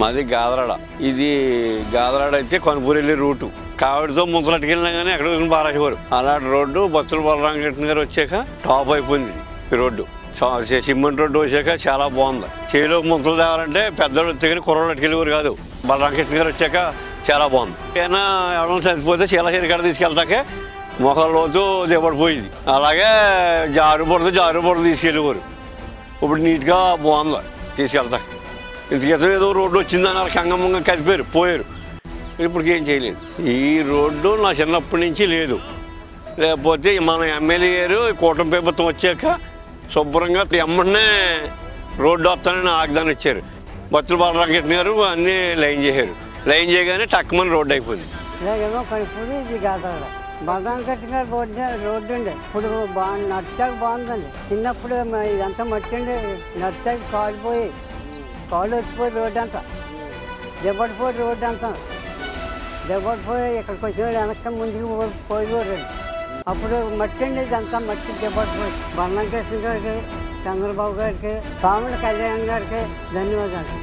మాది గాదరాడ. ఇది గాదరాడ అయితే కొనపూరి రూటు. కావిడితో ముంతలట్టుకు వెళ్ళినా కానీ ఎక్కడ పారేసేవారు అలాంటి రోడ్డు బస్సులు బలరామకృష్ణ గారు వచ్చాక టాప్ అయిపోయింది ఈ రోడ్డు. సిమెంట్ రోడ్డు వచ్చాక చాలా బాగుంది. చేలో ముంతలు తేవాలంటే పెద్దోళ్ళు వచ్చే కానీ కుర్రోళ్ళు అట్టుకెళ్ళేవారు కాదు. బలరామకృష్ణ గారు వచ్చాక చాలా బాగుంది. ఏమైనా ఎవరైనా చనిపోతే చీల కాడ తీసుకెళ్తాకే మొఖం లోతు దిగబడిపోయింది అలాగే జారు బుడదు జారు బుడదు తీసుకెళ్ళేవారు. ఇప్పుడు నీట్గా బాగుంది. తీసుకెళ్తాక. ఇంతకేతం ఏదో రోడ్డు వచ్చిందని వాళ్ళకి అంగమంగం కదిపారు పోయారు ఇప్పటికి ఏం చేయలేదు. ఈ రోడ్డు నా చిన్నప్పటి నుంచి లేదు. లేకపోతే మన ఎమ్మెల్యే గారు కూటమి ప్రభుత్వం వచ్చాక శుభ్రంగా ఎమ్మడనే రోడ్డు వస్తానని ఆగ్దాన్ని ఇచ్చారు. బత్తులు బాలరామకృష్ణ గారు అన్నీ లైన్ చేశారు. లైన్ చేయగానే టక్కుమని రోడ్డు అయిపోయింది. ఇలాగేమో కనిపూడి ఇది కాదాడ బదాం కట్టిన రోడ్డు రోడ్డు ఉండే. ఇప్పుడు బాగా నడిచాక బాగుందండి. చిన్నప్పుడు ఇదంతా మట్టి ఉండే నడిచాక కాలిపోయి కాలు వచ్చిపోయి రోడ్డు అంతా దెబ్బడిపోయి రోడ్డు అంతా దెబ్బడిపోయి ఇక్కడికి వచ్చిన వెనక ముందుకు పో- పోయేవారు అప్పుడు మట్టి అండి ఇదంతా మట్టి దెబ్బడిపోయి బంధం కృష్ణ గారికి చంద్రబాబు గారికి పాముల కళ్యాణ్ గారికి ధన్యవాదాలు